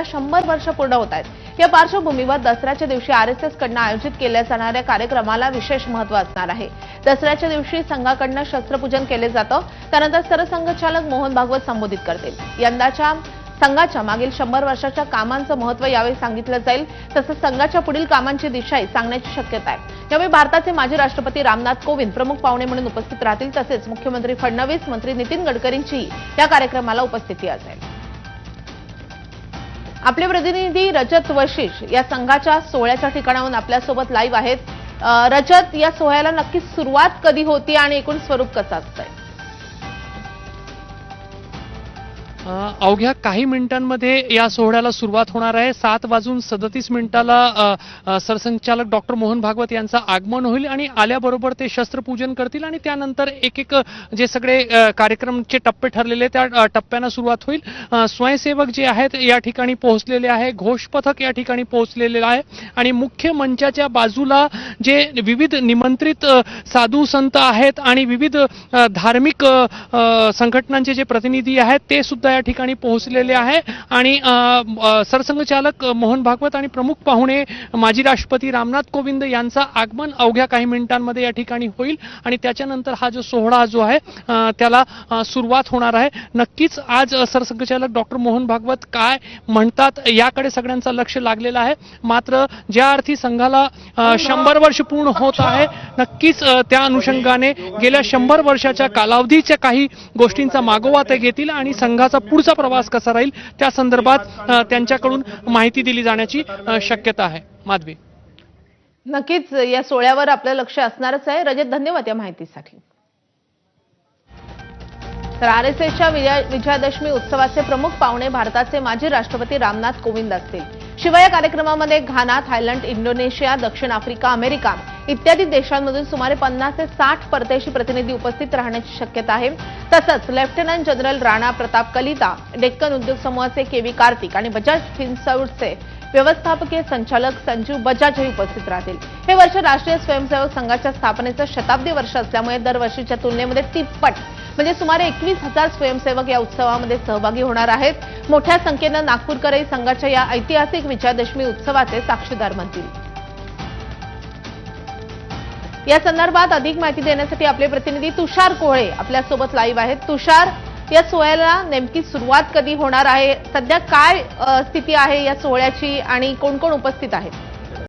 दसऱ्याला शंभर वर्ष पूर्ण होत आहेत. या पार्श्वभूमीवर दसऱ्याच्या दिवशी आरएसएस कडनं आयोजित केल्या जाणाऱ्या कार्यक्रमाला विशेष महत्त्व असणार आहे. दसऱ्याच्या दिवशी संघाकडनं शस्त्रपूजन केले जातं. त्यानंतर सरसंघचालक मोहन भागवत संबोधित करतील. यंदाच्या संघाच्या मागील शंभर वर्षाच्या कामांचं महत्त्व यावेळी सांगितलं जाईल. तसंच संघाच्या पुढील कामांची दिशाही सांगण्याची शक्यता आहे. यावेळी भारताचे माजी राष्ट्रपती रामनाथ कोविंद प्रमुख पाहुणे म्हणून उपस्थित राहतील. तसेच मुख्यमंत्री फडणवीस मंत्री नितीन गडकरींचीही या कार्यक्रमाला उपस्थिती असेल. आपले प्रतिनिधी रजत वशिष या संघाच्या सोहळ्याच्या ठिकाणाहून आपल्यासोबत लाईव्ह आहेत. रजत या सोहळ्याला नक्की सुरुवात कधी होती आणि एकूण स्वरूप कसं असतंय? अवघ्या काही मिनिटांमध्ये या सोहळ्याला सुरुवात होणार आहे. सात वाजून सदतीस मिनिटाला सरसंचालक डॉक्टर मोहन भागवत यांचं आगमन होईल आणि आल्याबरोबर ते शस्त्रपूजन करतील आणि त्यानंतर एक एक जे सगळे कार्यक्रमचे टप्पे ठरलेले त्या टप्प्यांना सुरुवात होईल. स्वयंसेवक जे आहेत या ठिकाणी पोहोचलेले आहे घोषपथक या ठिकाणी पोहोचलेले आहे आणि मुख्य मंचाच्या बाजूला जे विविध निमंत्रित साधू संत आहेत आणि विविध धार्मिक संघटनांचे जे प्रतिनिधी आहेत ते सुद्धा या ठिकाणी पोहोचलेले आहे. आणि सरसंघचालक मोहन भागवत आणि प्रमुख पाहुणे माजी राष्ट्रपती रामनाथ कोविंद यांचं आगमन अवघ्या काही मिनिटांमध्ये या ठिकाणी होईल. आणि त्याच्यानंतर हा जो सोहळा जो आहे त्याला सुरुवात होणार आहे. नक्कीच आज सरसंघचालक डॉक्टर मोहन भागवत काय म्हणतात याकडे सगळ्यांचं लक्ष लागलेलं आहे. मात्र ज्या अर्थी संघाला शंभर वर्ष पूर्ण होत आहे नक्कीच त्या अनुषंगाने गेल्या शंभर वर्षाच्या कालावधीच्या काही गोष्टींचा मागोवा ते घेतील आणि संघाचा पुढचा प्रवास कसा राहील? त्या संदर्भात त्यांच्याकडून माहिती दिली जाण्याची शक्यता आहे. माधवी. नक्कीच या सोहळ्यावर आपलं लक्ष असणारच आहे. रजत धन्यवाद या माहितीसाठी. तर आर एस एसच्या विजयादशमी उत्सवाचे प्रमुख पाहुणे भारताचे माजी राष्ट्रपती रामनाथ कोविंद असतील. शिवाय या कार्यक्रमामध्ये घाना थायलंड इंडोनेशिया दक्षिण आफ्रिका अमेरिका इत्यादी देशांमधून सुमारे पन्नास ते साठ परदेशी प्रतिनिधी उपस्थित राहण्याची शक्यता आहे. तसंच लेफ्टनंट जनरल राणा प्रताप कलिता डेक्कन उद्योग समूहाचे केव्ही कार्तिक आणि बजाज फिन्सर्वचे व्यवस्थापकीय संचालक संजीव बजाजही उपस्थित राहतील. हे वर्ष राष्ट्रीय स्वयंसेवक संघाच्या स्थापनेचं शताब्दी वर्ष असल्यामुळे दरवर्षीच्या तुलनेमध्ये तिप्पट म्हणजे सुमारे एकवीस हजार स्वयंसेवक या उत्सवामध्ये सहभागी होणार आहेत. मोठ्या संख्येनं नागपूरकरही संघाच्या या ऐतिहासिक विजयादशमी उत्सवाचे साक्षीदार बनतील. या संदर्भात अधिक माहिती देण्यासाठी आपले प्रतिनिधी तुषार कोहळे आपल्यासोबत लाईव्ह आहेत. तुषार या सोहळ्याला नेमकी सुरुवात कधी होणार आहे? सध्या काय स्थिती आहे या सोहळ्याची आणि कोण कोण उपस्थित आहेत?